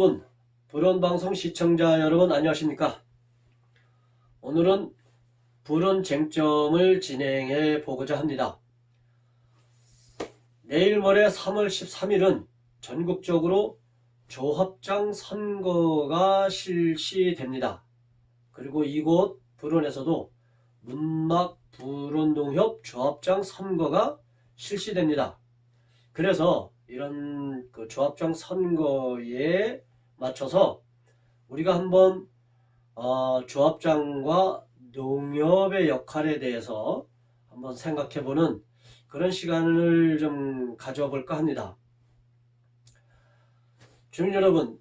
여러분, 불원방송 시청자 여러분 안녕하십니까? 오늘은 불원 쟁점을 진행해 보고자 합니다. 내일 모레 3월 13일은 전국적으로 조합장 선거가 실시됩니다. 그리고 이곳 불원에서도 문막 불원동협 조합장 선거가 실시됩니다. 그래서 이런 그 조합장 선거에 맞춰서 우리가 한번 어, 조합장과 농협의 역할에 대해서 한번 생각해보는 그런 시간을 좀 가져볼까 합니다. 주민 여러분,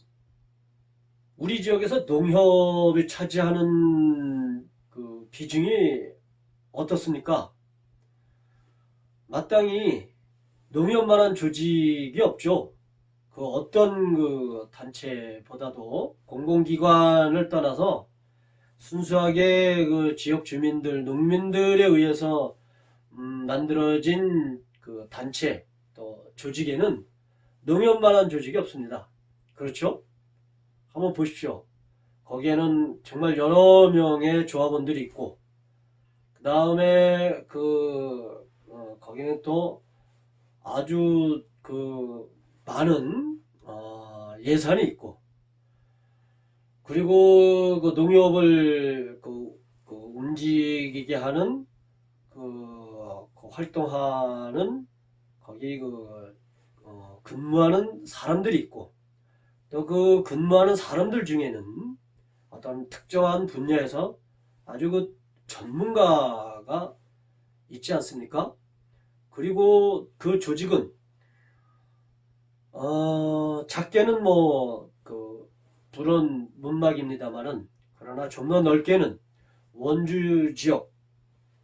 우리 지역에서 농협이 차지하는 그 비중이 어떻습니까? 마땅히 농협만한 조직이 없죠. 그 어떤 그 단체보다도 공공기관을 떠나서 순수하게 그 지역 주민들, 농민들에 의해서 음, 만들어진 그 단체 또 조직에는 농협만한 조직이 없습니다. 그렇죠? 한번 보십시오. 거기에는 정말 여러 명의 조합원들이 있고 그 다음에 그 어, 거기는 또 아주 그 많은 어, 예산이 있고 그리고 그 농협을 그, 그 움직이게 하는 그, 그 활동하는 거기 그 어, 근무하는 사람들이 있고 또 그 근무하는 사람들 중에는 어떤 특정한 분야에서 아주 그 전문가가 있지 않습니까? 그리고 그 조직은 어, 작게는 뭐 그 불원 문막입니다만은 그러나 좀 더 넓게는 원주 지역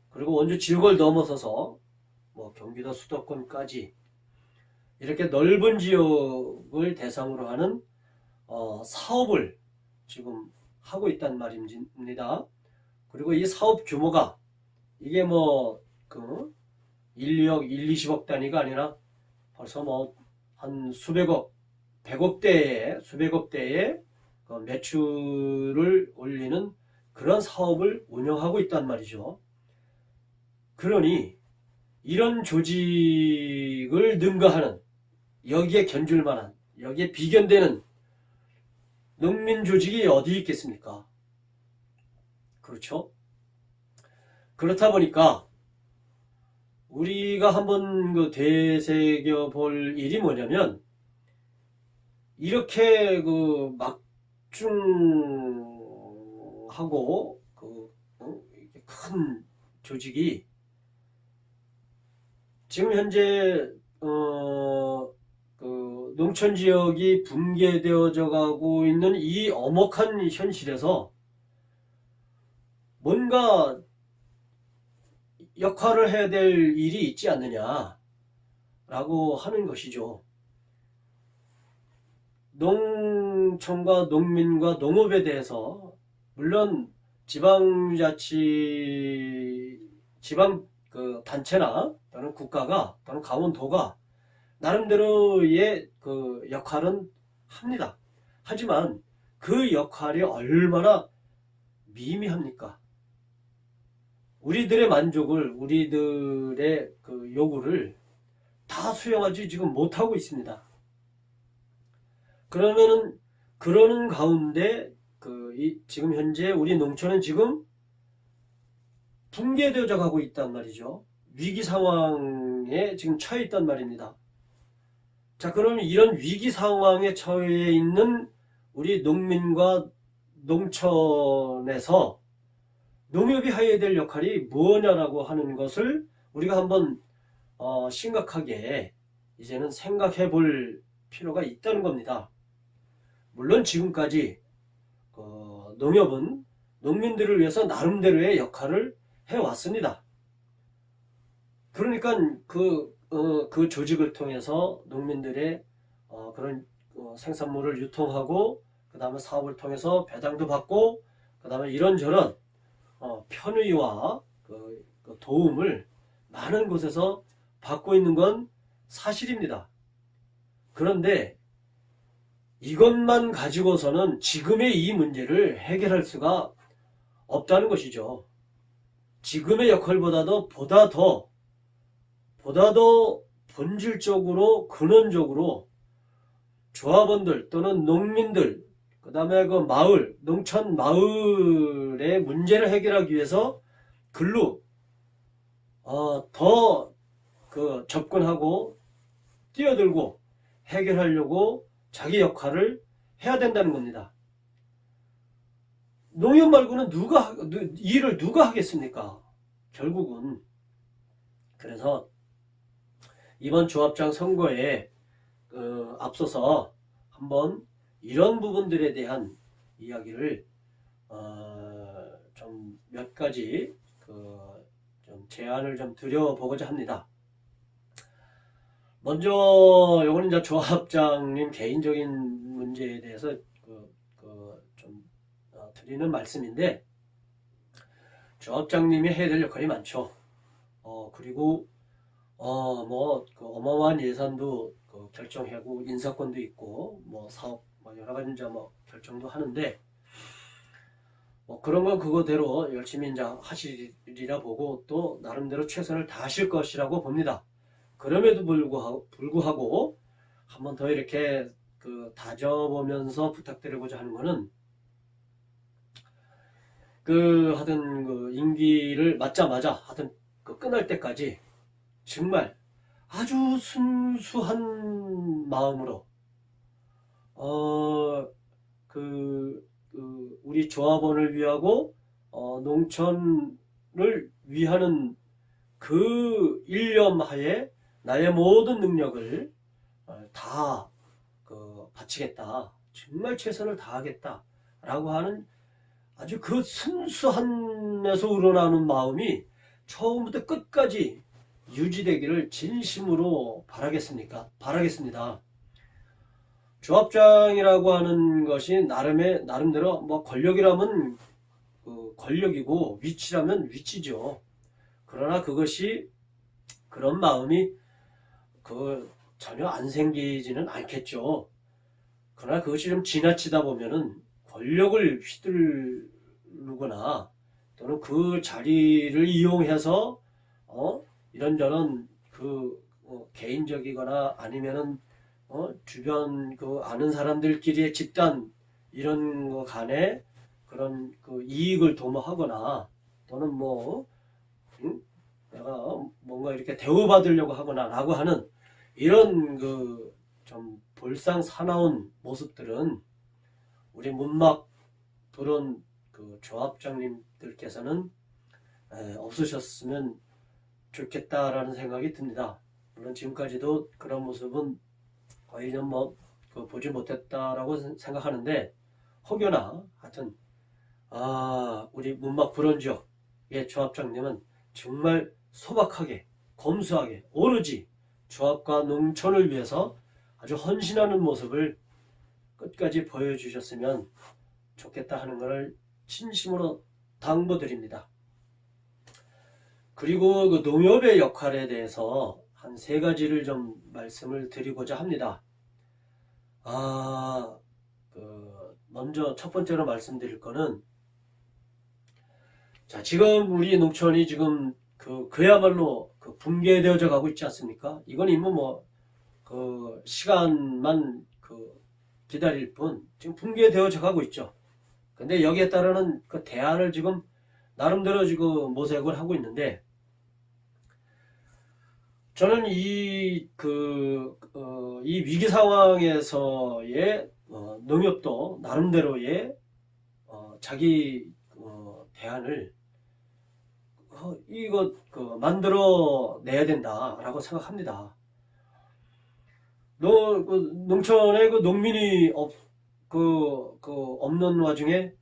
그리고 원주 지역을 넘어서서 뭐 경기도 수도권까지 이렇게 넓은 지역을 대상으로 하는 어, 사업을 지금 하고 있단 말입니다. 그리고 이 사업 규모가 이게 뭐 그 1, 2억, 1, 20억 단위가 아니라 벌써 뭐 한 수백억, 백억대의 수백억대의 그 매출을 올리는 그런 사업을 운영하고 있단 말이죠. 그러니 이런 조직을 능가하는 여기에 견줄 만한 여기에 비견되는 농민 조직이 어디 있겠습니까? 그렇죠? 그렇다 보니까 우리가 한번 그 되새겨 볼 일이 뭐냐면 이렇게 그 막중하고 그 어? 조직이 지금 현재 어, 그 농촌 지역이 붕괴되어져 가고 있는 이 엄혹한 현실에서 뭔가 역할을 해야 될 일이 있지 않느냐라고 하는 것이죠. 농촌과 농민과 농업에 대해서 물론 지방자치 지방 그 단체나 또는 국가가 또는 강원도가 나름대로의 그 역할은 합니다. 하지만 그 역할이 얼마나 미미합니까? 우리들의 만족을, 우리들의 그 요구를 다 수용하지 지금 못하고 있습니다. 그러면은, 그러는 가운데, 그, 이, 지금 현재 우리 농촌은 지금 붕괴되어져 가고 있단 말이죠. 위기 상황에 지금 처해 있단 말입니다. 자, 그러면 이런 위기 상황에 처해 있는 우리 농민과 농촌에서 농협이 해야 될 역할이 뭐냐라고 하는 것을 우리가 한번 어, 심각하게 이제는 생각해 볼 필요가 있다는 겁니다. 물론 지금까지 어, 농협은 농민들을 위해서 나름대로의 역할을 해왔습니다. 그러니까 그, 어, 그 조직을 통해서 농민들의 어, 그런 어, 생산물을 유통하고 그 다음에 사업을 통해서 배당도 받고 그 다음에 이런저런 어, 편의와 그, 그 도움을 많은 곳에서 받고 있는 건 사실입니다. 그런데 이것만 가지고서는 지금의 이 문제를 해결할 수가 없다는 것이죠. 지금의 역할보다도 보다 더, 보다 더 본질적으로, 근원적으로 조합원들 또는 농민들, 그 다음에 그 마을, 농촌 마을의 문제를 해결하기 위해서 글로, 어, 더, 그, 접근하고, 뛰어들고, 해결하려고 자기 역할을 해야 된다는 겁니다. 농협 말고는 누가, 일을 누가 하겠습니까? 결국은. 그래서, 이번 조합장 선거에, 어, 앞서서 한번 이런 부분들에 대한 이야기를 어, 좀 몇 가지 그, 좀 제안을 좀 드려보고자 합니다. 먼저 요거는 이제 조합장님 개인적인 문제에 대해서 그, 그, 좀 어, 드리는 말씀인데 조합장님이 해야 될 역할이 많죠. 어, 그리고 어, 뭐, 그 어마어마한 예산도 그 결정하고, 인사권도 있고, 뭐, 사업, 뭐, 여러 가지 이제 뭐, 결정도 하는데, 뭐, 그런 건 그거대로 열심히 이제 하시리라 보고, 또, 나름대로 최선을 다하실 것이라고 봅니다. 그럼에도 불구하고, 불구하고, 한 번 더 이렇게 그 다져보면서 부탁드리고자 하는 거는, 그, 하여튼 그 임기를 맞자마자, 하여튼 그 끝날 때까지, 정말 아주 순수한 마음으로 어, 그, 그 우리 조합원을 위하고 어, 농촌을 위하는 그 일념 하에 나의 모든 능력을 어, 다 그, 바치겠다. 정말 최선을 다하겠다 라고 하는 아주 그 순수함에서 우러나오는 마음이 처음부터 끝까지 유지되기를 진심으로 바라겠습니까? 바라겠습니다. 조합장이라고 하는 것이 나름의 나름대로 뭐 권력이라면 그 권력이고 위치라면 위치죠. 그러나 그것이 그런 마음이 그 전혀 안 생기지는 않겠죠. 그러나 그것이 좀 지나치다 보면은 권력을 휘두르거나 또는 그 자리를 이용해서 어 이런저런 그 어, 개인적이거나 아니면은 어, 주변 그 아는 사람들끼리의 집단 이런 거 간에 그런 그 이익을 도모하거나 또는 뭐 응? 내가 뭔가 이렇게 대우받으려고 하거나 라고 하는 이런 그 좀 볼상 사나운 모습들은 우리 문막 그런 그 조합장님들께서는 에, 없으셨으면 좋겠다라는 생각이 듭니다. 물론 지금까지도 그런 모습은 거의 좀뭐 그 보지 못했다라고 생- 생각하는데 혹여나 하여튼 아 우리 문막 불원 지역의 조합장님은 정말 소박하게 검소하게 오로지 조합과 농촌을 위해서 아주 헌신하는 모습을 끝까지 보여주셨으면 좋겠다 하는 것을 진심으로 당부드립니다. 그리고 그 농협의 역할에 대해서 한 세 가지를 좀 말씀을 드리고자 합니다. 아, 그, 먼저 첫 번째로 말씀드릴 거는, 자, 지금 우리 농촌이 지금 그, 그야말로 그 붕괴되어져 가고 있지 않습니까? 이건 이뭐 뭐, 그, 시간만 그, 기다릴 뿐, 지금 붕괴되어져 가고 있죠. 근데 여기에 따르는 그 대안을 지금 나름대로 지금 모색을 하고 있는데, 저는 이, 그, 어, 이 위기 상황에서의 어, 농협도 나름대로의 어, 자기 어, 대안을 어, 이거 그 만들어 내야 된다라고 생각합니다. 노, 그 농촌에 그 농민이 없, 그, 그 없는 와중에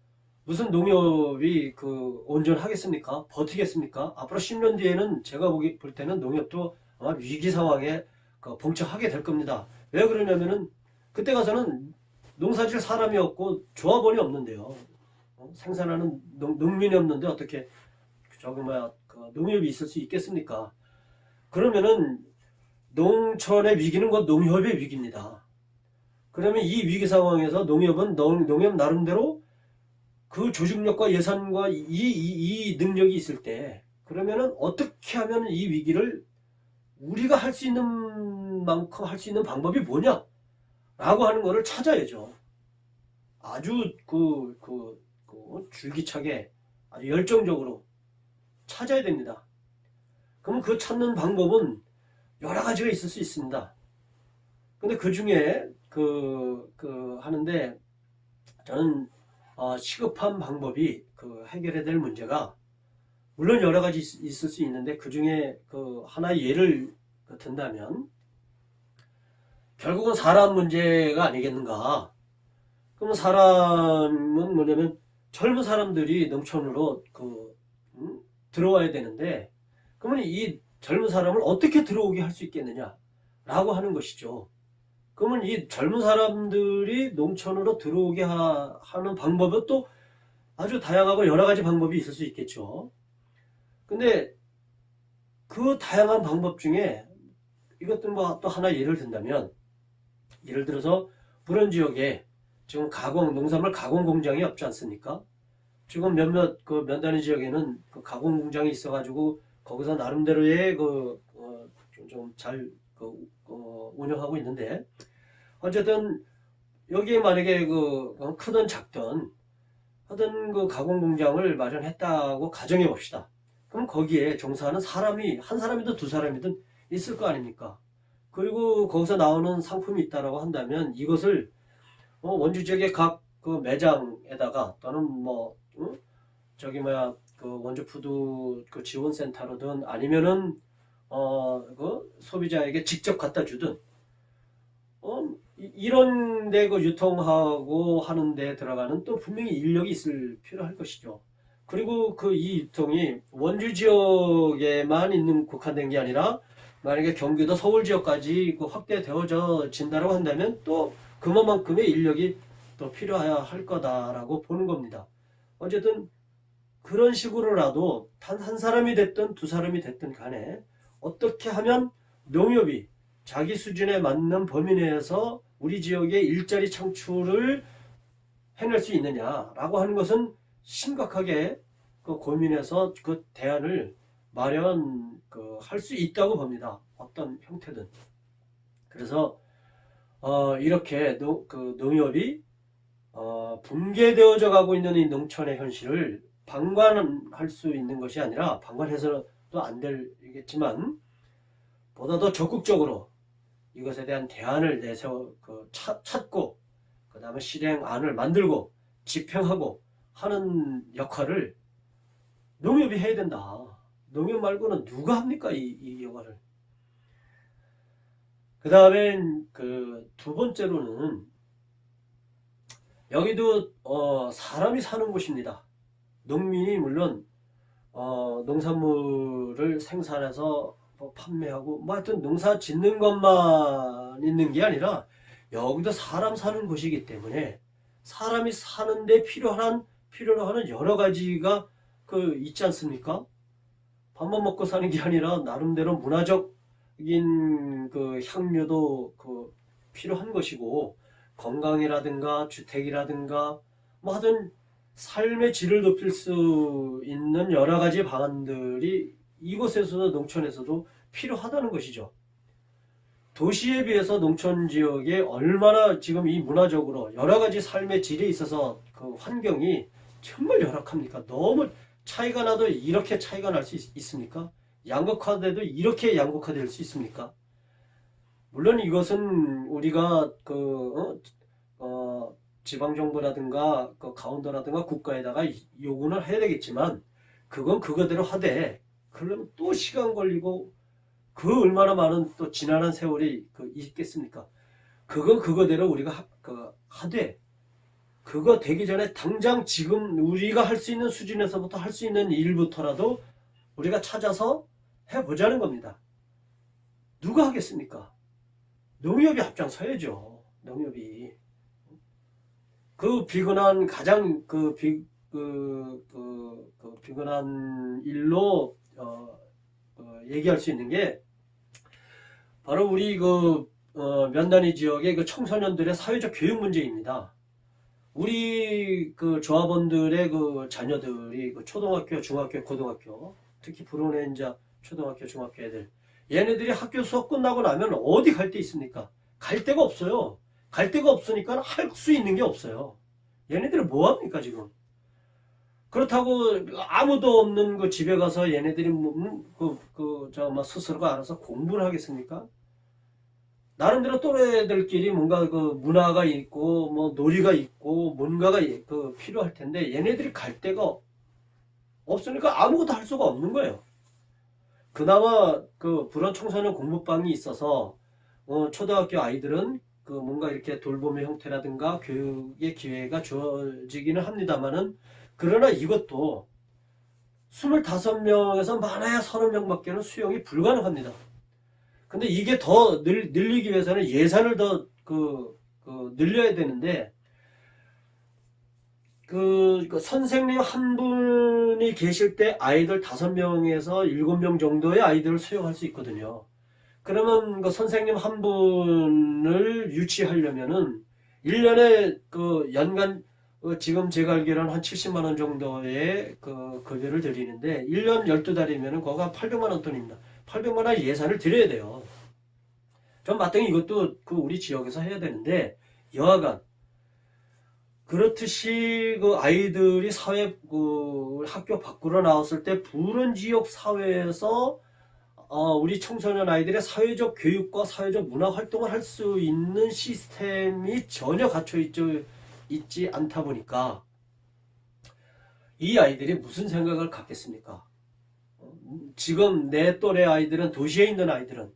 무슨 농협이 그 온전하겠습니까? 버티겠습니까? 앞으로 10년 뒤에는 제가 보기 볼 때는 농협도 위기 상황에 그 봉착하게 될 겁니다. 왜 그러냐면은 그때 가서는 농사질 사람이 없고 조합원이 없는데요. 어? 생산하는 농, 농민이 없는데 어떻게 저기 뭐야 그 농협이 있을 수 있겠습니까? 그러면은 농촌의 위기는 곧 농협의 위기입니다. 그러면 이 위기 상황에서 농협은 농- 농협 나름대로 그 조직력과 예산과 이, 이, 이 능력이 있을 때 그러면은 어떻게 하면 이 위기를 우리가 할 수 있는 만큼 할 수 있는 방법이 뭐냐? 라고 하는 거를 찾아야죠. 아주 그, 그, 그 줄기차게 아주 열정적으로 찾아야 됩니다. 그럼 그 찾는 방법은 여러 가지가 있을 수 있습니다. 근데 그 중에 그, 그 하는데 저는 어, 시급한 방법이 그 해결해야 될 문제가 물론 여러 가지 있, 을 수 있는데 그 중에 그 하나의 예를 그 든다면 결국은 사람 문제가 아니겠는가. 그러면 사람은 뭐냐면 젊은 사람들이 농촌으로 그 음, 들어와야 되는데 그러면 이 젊은 사람을 어떻게 들어오게 할 수 있겠느냐라고 하는 것이죠. 그러면 이 젊은 사람들이 농촌으로 들어오게 하, 는 방법은 또 아주 다양하고 여러 가지 방법이 있을 수 있겠죠. 근데 그 다양한 방법 중에 이것들 뭐또 하나 예를 든다면 예를 들어서 부런 지역에 지금 가공 농산물 가공 공장이 없지 않습니까? 지금 몇몇 그 면단위 지역에는 그 가공 공장이 있어가지고 거기서 나름대로의 그좀잘 그, 어, 운영하고 있는데 어쨌든 여기에 만약에 그 어, 크든 작든 하든 그 가공 공장을 마련했다고 가정해 봅시다. 그럼 거기에 종사하는 사람이 한 사람이든 두 사람이든 있을 거 아닙니까? 그리고 거기서 나오는 상품이 있다라고 한다면 이것을 어, 원주 지역의 각 그 매장에다가 또는 뭐 응? 저기 뭐야 그 원주 푸드 그 지원센터로든 아니면은 어 그 소비자에게 직접 갖다 주든 어 이- 이런 데 그 유통하고 하는 데 들어가는 또 분명히 인력이 있을 필요할 것이죠. 그리고 그이 유통이 원주 지역에만 있는 국한된 게 아니라 만약에 경기도 서울 지역까지 그 확대되어져 진다고 한다면 또 그만큼의 인력이 또 필요해야 할 거다라고 보는 겁니다. 어쨌든 그런 식으로라도 단 한 사람이 됐든 두 사람이 됐든 간에 어떻게 하면 농협이 자기 수준에 맞는 범위 내에서 우리 지역의 일자리 창출을 해낼 수 있느냐라고 하는 것은 심각하게 그 고민해서 그 대안을 마련 그 할 수 있다고 봅니다. 어떤 형태든. 그래서 어 이렇게 노, 그 농협이 어 붕괴되어져 가고 있는 이 농촌의 현실을 방관할 수 있는 것이 아니라 방관해서도 안 되겠지만 보다 더 적극적으로 이것에 대한 대안을 내세워 그 찾, 찾고 그 다음에 실행안을 만들고 집행하고 하는 역할을 농협이 해야 된다. 농협 말고는 누가 합니까 이, 이 역할을? 그 다음엔 그 두 번째로는 여기도 어, 사람이 사는 곳입니다. 농민이 물론 어, 농산물을 생산해서 뭐 판매하고 뭐 하여튼 농사 짓는 것만 있는 게 아니라 여기도 사람 사는 곳이기 때문에 사람이 사는데 필요한 필요로 하는 여러 가지가 그 있지 않습니까? 밥만 먹고 사는 게 아니라 나름대로 문화적인 그 향유도 그 필요한 것이고 건강이라든가 주택이라든가 뭐 하여튼 삶의 질을 높일 수 있는 여러 가지 방안들이 이곳에서도 농촌에서도 필요하다는 것이죠. 도시에 비해서 농촌 지역에 얼마나 지금 이 문화적으로 여러 가지 삶의 질에 있어서 그 환경이 정말 열악합니까? 너무 차이가 나도 이렇게 차이가 날 수 있습니까? 양극화돼도 이렇게 양극화될 수 있습니까? 물론 이것은 우리가 그 어, 어, 지방 정부라든가 그 가운데라든가 국가에다가 요구를 해야 되겠지만 그건 그거대로 하되 그러면 또 시간 걸리고 그 얼마나 많은 또 지난한 세월이 그 있겠습니까? 그건 그거대로 우리가 하, 그 하되 그거 되기 전에 당장 지금 우리가 할 수 있는 수준에서부터 할 수 있는 일부터라도 우리가 찾아서 해보자는 겁니다. 누가 하겠습니까? 농협이 앞장서야죠. 농협이. 그 비근한 가장 그 비, 그, 그, 그 비근한 일로 어, 어, 얘기할 수 있는 게 바로 우리 그 어, 면단위 지역의 그 청소년들의 사회적 교육 문제입니다. 우리 그 조합원들의 그 자녀들이 그 초등학교, 중학교, 고등학교, 특히 불운행자 초등학교, 중학교 애들, 얘네들이 학교 수업 끝나고 나면 어디 갈 데 있습니까? 갈 데가 없어요. 갈 데가 없으니까 할 수 있는 게 없어요. 얘네들은 뭐 합니까 지금? 그렇다고 아무도 없는 그 집에 가서 얘네들이 그 그저뭐 스스로가 알아서 공부를 하겠습니까? 나름대로 또래들끼리 뭔가 그 문화가 있고 뭐 놀이가 있고 뭔가가 이- 그 필요할 텐데 얘네들이 갈 데가 없으니까 아무것도 할 수가 없는 거예요. 그나마 그 불원 청소년 공부방이 있어서 어, 초등학교 아이들은 그 뭔가 이렇게 돌봄의 형태라든가 교육의 기회가 주어지기는 합니다만은 그러나 이것도 25명에서 많아야 30명 밖에는 수용이 불가능합니다. 근데 이게 더 늘, 늘리기 위해서는 예산을 더 그, 그 늘려야 되는데 그, 그 선생님 한 분이 계실 때 아이들 다섯 명에서 일곱 명 정도의 아이들을 수용할 수 있거든요. 그러면 그 선생님 한 분을 유치하려면은 1년에 그 연간 어, 지금 제가 알기로는 한 70만 원 정도의 그 급여를 드리는데 1년 12달이면은 거가 800만 원 돈입니다. 800만 원 예산을 드려야 돼요. 전 마땅히 이것도 그 우리 지역에서 해야 되는데 여하간 그렇듯이 그 아이들이 사회 그 학교 밖으로 나왔을 때 부른 지역 사회에서 어, 우리 청소년 아이들의 사회적 교육과 사회적 문화 활동을 할 수 있는 시스템이 전혀 갖춰 있지, 있지 않다 보니까 이 아이들이 무슨 생각을 갖겠습니까? 어, 지금 내 또래 아이들은 도시에 있는 아이들은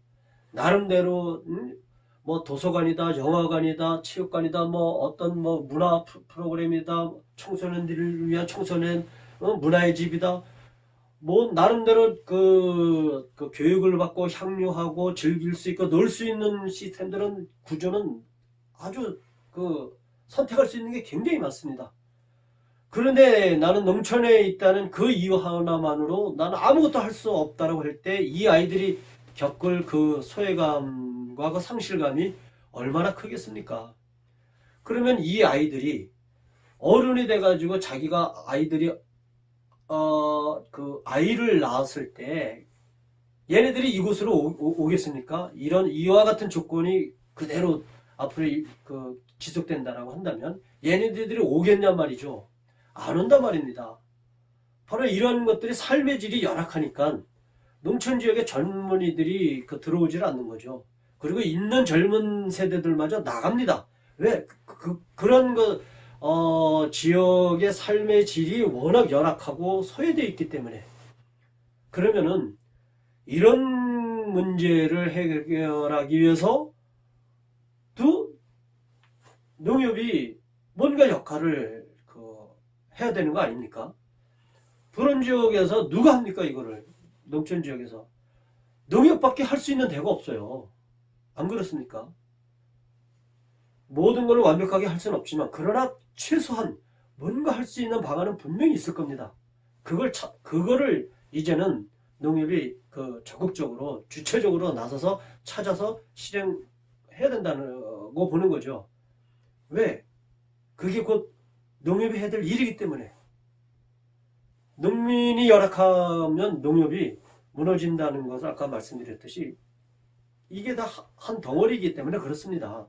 나름대로 음, 뭐 도서관이다, 영화관이다, 체육관이다, 뭐 어떤 뭐 문화 프- 프로그램이다, 청소년들을 위한 청소년 어, 문화의 집이다. 뭐 나름대로 그, 그 교육을 받고 향유하고 즐길 수 있고 놀 수 있는 시스템들은 구조는 아주 그 선택할 수 있는 게 굉장히 많습니다. 그런데 나는 농촌에 있다는 그 이유 하나만으로 나는 아무것도 할 수 없다라고 할 때 이 아이들이 겪을 그 소외감과 그 상실감이 얼마나 크겠습니까? 그러면 이 아이들이 어른이 돼가지고 자기가 아이들이 어, 그 아이를 낳았을 때 얘네들이 이곳으로 오, 겠습니까 이런 이와 같은 조건이 그대로 앞으로 이- 그 지속된다라고 한다면 얘네들이 오겠냔 말이죠. 안 온단 말입니다. 바로 이런 것들이 삶의 질이 열악하니까 농촌 지역의 젊은이들이 그 들어오질 않는 거죠. 그리고 있는 젊은 세대들마저 나갑니다. 왜? 그, 그, 런 거, 어, 지역의 삶의 질이 워낙 열악하고 소외되어 있기 때문에. 그러면은, 이런 문제를 해결하기 위해서, 도 농협이 뭔가 역할을, 그, 해야 되는 거 아닙니까? 그런 지역에서 누가 합니까, 이거를? 농촌 지역에서. 농협밖에 할 수 있는 데가 없어요. 안 그렇습니까? 모든 걸 완벽하게 할 수는 없지만 그러나 최소한 뭔가 할 수 있는 방안은 분명히 있을 겁니다. 그걸 차, 그거를 이제는 농협이 그 적극적으로 주체적으로 나서서 찾아서 실행해야 된다는 거 보는 거죠. 왜? 그게 곧 농협이 해야 될 일이기 때문에 농민이 열악하면 농협이 무너진다는 것을 아까 말씀드렸듯이 이게 다 한 덩어리이기 때문에 그렇습니다.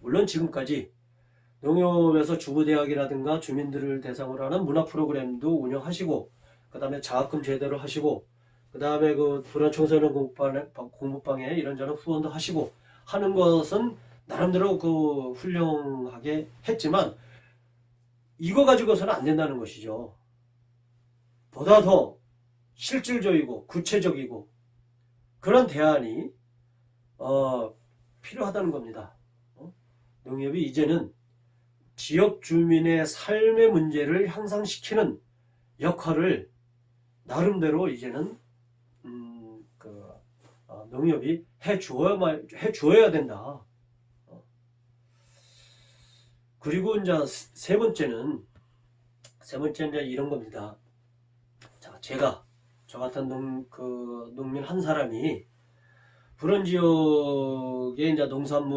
물론 지금까지 농협에서 주부대학이라든가 주민들을 대상으로 하는 문화 프로그램도 운영하시고, 그 다음에 장학금 제대로 하시고, 그 다음에 그 불안 청소년 공부방에, 이런저런 후원도 하시고 하는 것은 나름대로 그 훌륭하게 했지만, 이거 가지고서는 안 된다는 것이죠. 보다 더 실질적이고 구체적이고 그런 대안이 어, 필요하다는 겁니다. 어? 농협이 이제는 지역 주민의 삶의 문제를 향상시키는 역할을 나름대로 이제는 음, 그, 어, 농협이 해 주어야만 해 주어야 된다. 어. 그리고 이제 세 번째는 세 번째는 이제 이런 겁니다. 자, 제가 저 같은 농, 그 농민 한 사람이 그런 지역에 이제 농산물이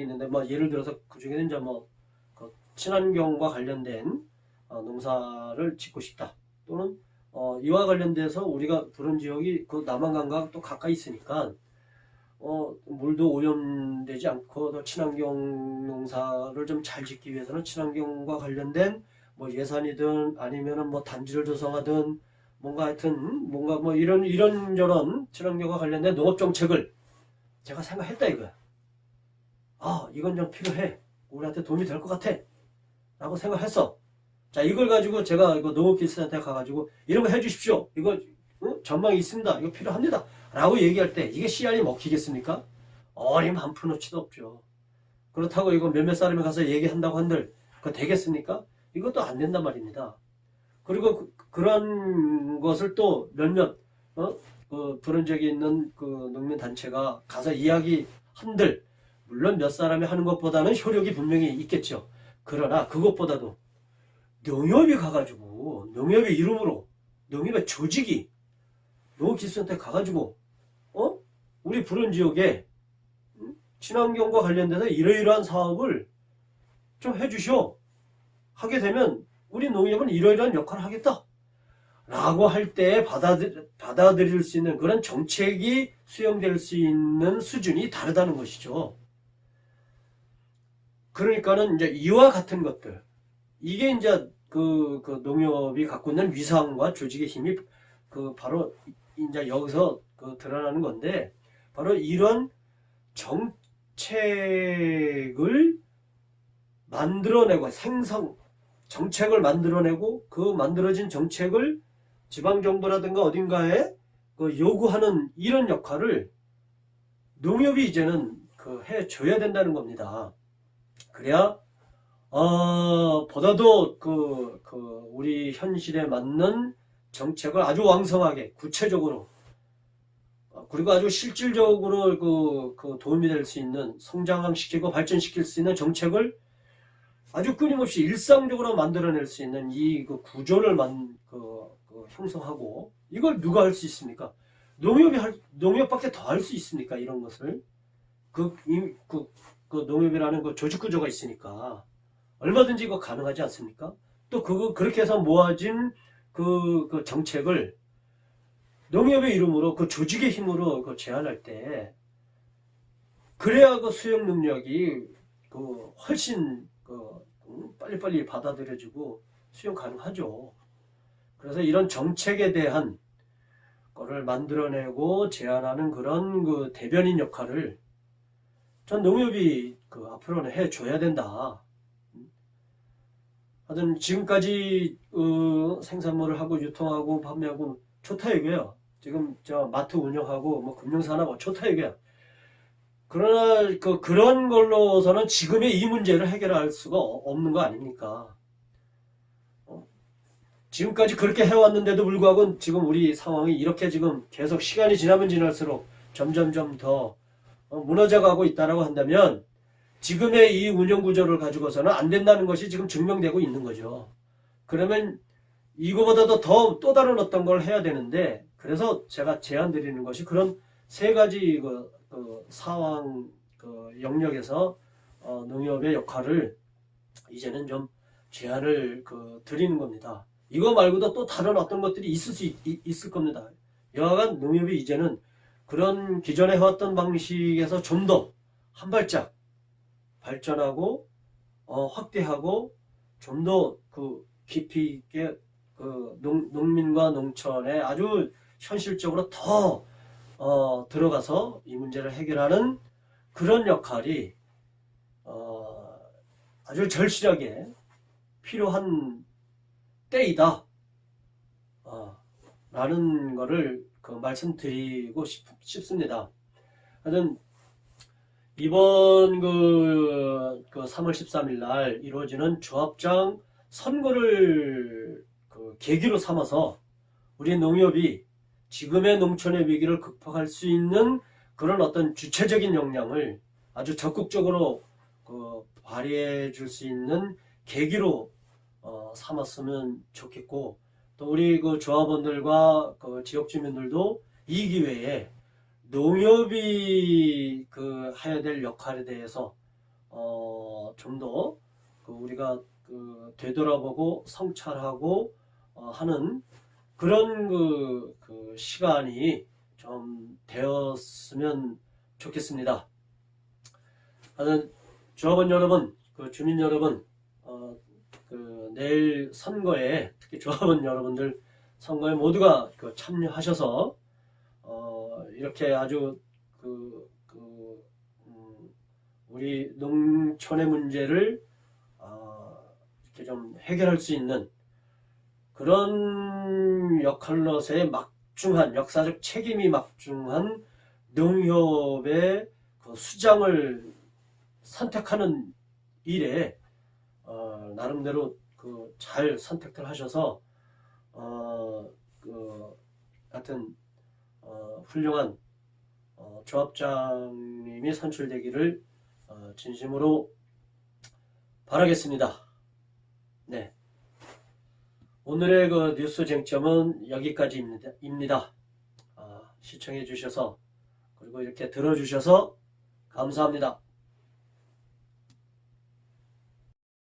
있는데 뭐 예를 들어서 그 중에는 이제 뭐그 친환경과 관련된 어, 농사를 짓고 싶다 또는 어, 이와 관련돼서 우리가 그런 지역이 그 남한강과 또 가까이 있으니까 어, 물도 오염되지 않고 또 친환경 농사를 좀 잘 짓기 위해서는 친환경과 관련된 뭐 예산이든 아니면은 뭐 단지를 조성하든 뭔가 하여튼 뭔가 뭐 이런 이런 저런 친환경과 관련된 농업 정책을 제가 생각했다 이거야. 아 이건 좀 필요해. 우리한테 도움이 될 것 같아. 라고 생각했어. 자 이걸 가지고 제가 이거 농업기술한테 가가지고 이런 거 해주십시오. 이거 어? 전망이 있습니다. 이거 필요합니다. 라고 얘기할 때 이게 씨알이 먹히겠습니까? 어림 한 푼어치도 없죠. 그렇다고 이거 몇몇 사람이 가서 얘기한다고 한들 그거 되겠습니까? 이것도 안 된단 말입니다. 그리고 그, 런 것을 또 몇몇 어? 그 그런 적이 있는 그 농민 단체가 가서 이야기 한들 물론 몇 사람이 하는 것보다는 효력이 분명히 있겠죠. 그러나 그것보다도 농협이 가가지고 농협의 이름으로 농협의 조직이 농업기술센터에 가가지고 어 우리 부른 지역에 음? 친환경과 관련돼서 이러이러한 사업을 좀 해주시오. 하게 되면 우리 농협은 이러이러한 역할을 하겠다. 라고 할 때 받아들, 받아들일 수 있는 그런 정책이 수용될 수 있는 수준이 다르다는 것이죠. 그러니까는 이제 이와 같은 것들. 이게 이제 그, 그 농협이 갖고 있는 위상과 조직의 힘이 그 바로 이제 여기서 그 드러나는 건데 바로 이런 정책을 만들어내고 생성 정책을 만들어내고 그 만들어진 정책을 지방정부라든가 어딘가에 그 요구하는 이런 역할을 농협이 이제는 그 해줘야 된다는 겁니다. 그래야 어, 보다도 그, 그 우리 현실에 맞는 정책을 아주 왕성하게 구체적으로 어, 그리고 아주 실질적으로 그, 그 도움이 될 수 있는 성장시키고 발전시킬 수 있는 정책을 아주 끊임없이 일상적으로 만들어낼 수 있는 이 그 구조를 만, 그, 그 형성하고 이걸 누가 할 수 있습니까? 농협이 할, 농협밖에 더 할 수 있습니까? 이런 것을 그, 이, 그, 그 농협이라는 그 조직 구조가 있으니까 얼마든지 이거 가능하지 않습니까? 또 그거 그렇게 해서 모아진 그, 그 정책을 농협의 이름으로 그 조직의 힘으로 그 제안할 때 그래야 그 수용 능력이 그 훨씬 그 음, 빨리빨리 받아들여지고 수용 가능하죠. 그래서 이런 정책에 대한 거를 만들어내고 제안하는 그런 그 대변인 역할을 전 농협이 그 앞으로는 해줘야 된다. 하여튼 지금까지 어, 생산물을 하고 유통하고 판매하고 이거예요. 지금 저 마트 운영하고 뭐 금융산하고 좋다 이거야. 그러나 그 그런 걸로서는 지금의 이 문제를 해결할 수가 없는 거 아닙니까? 어? 지금까지 그렇게 해왔는데도 불구하고 지금 우리 상황이 이렇게 지금 계속 시간이 지나면 지날수록 점점점 더 어, 무너져가고 있다라고 한다면 지금의 이 운영 구조를 가지고서는 안 된다는 것이 지금 증명되고 있는 거죠. 그러면 이거보다도 더 또 다른 어떤 걸 해야 되는데 그래서 제가 제안 드리는 것이 그런 세 가지 그, 그 상황 그 영역에서 어, 농협의 역할을 이제는 좀 제안을 그 드리는 겁니다. 이거 말고도 또 다른 어떤 것들이 있을 수 있, 있을 겁니다. 여하간 농협이 이제는 그런 기존에 해왔던 방식에서 좀 더 한 발짝 발전하고 어, 확대하고 좀 더 그 깊이 있게 그 농, 농민과 농촌에 아주 현실적으로 더 어, 들어가서 이 문제를 해결하는 그런 역할이 어, 아주 절실하게 필요한 때이다. 어, 라는 거를 그 말씀드리고 싶, 싶습니다. 하여튼 이번 그, 그 3월 13일 날 이루어지는 조합장 선거를 그 계기로 삼아서 우리 농협이 지금의 농촌의 위기를 극복할 수 있는 그런 어떤 주체적인 역량을 아주 적극적으로 그 발휘해 줄 수 있는 계기로 어, 삼았으면 좋겠고 또 우리 그 조합원들과 그 지역 주민들도 이 기회에 농협이 그 해야 될 역할에 대해서 어, 좀더 그 우리가 그 되돌아보고 성찰하고 어, 하는 그런 그, 그 시간이 좀 되었으면 좋겠습니다. 하여튼 조합원 여러분, 그 주민 여러분, 어, 그 내일 선거에 특히 조합원 여러분들 선거에 모두가 그 참여하셔서 어, 이렇게 아주 그, 그 음, 우리 농촌의 문제를 어, 이렇게 좀 해결할 수 있는 그런 역할로서의 막중한 역사적 책임이 막중한 농협의 그 수장을 선택하는 일에 어, 나름대로 그 잘 선택들 하셔서 어, 그 하여튼 어, 훌륭한 어, 조합장님이 선출되기를 어, 진심으로 바라겠습니다. 네. 오늘의 그 뉴스 쟁점은 여기까지입니다. 입니다. 아, 시청해 주셔서 그리고 이렇게 들어주셔서 감사합니다.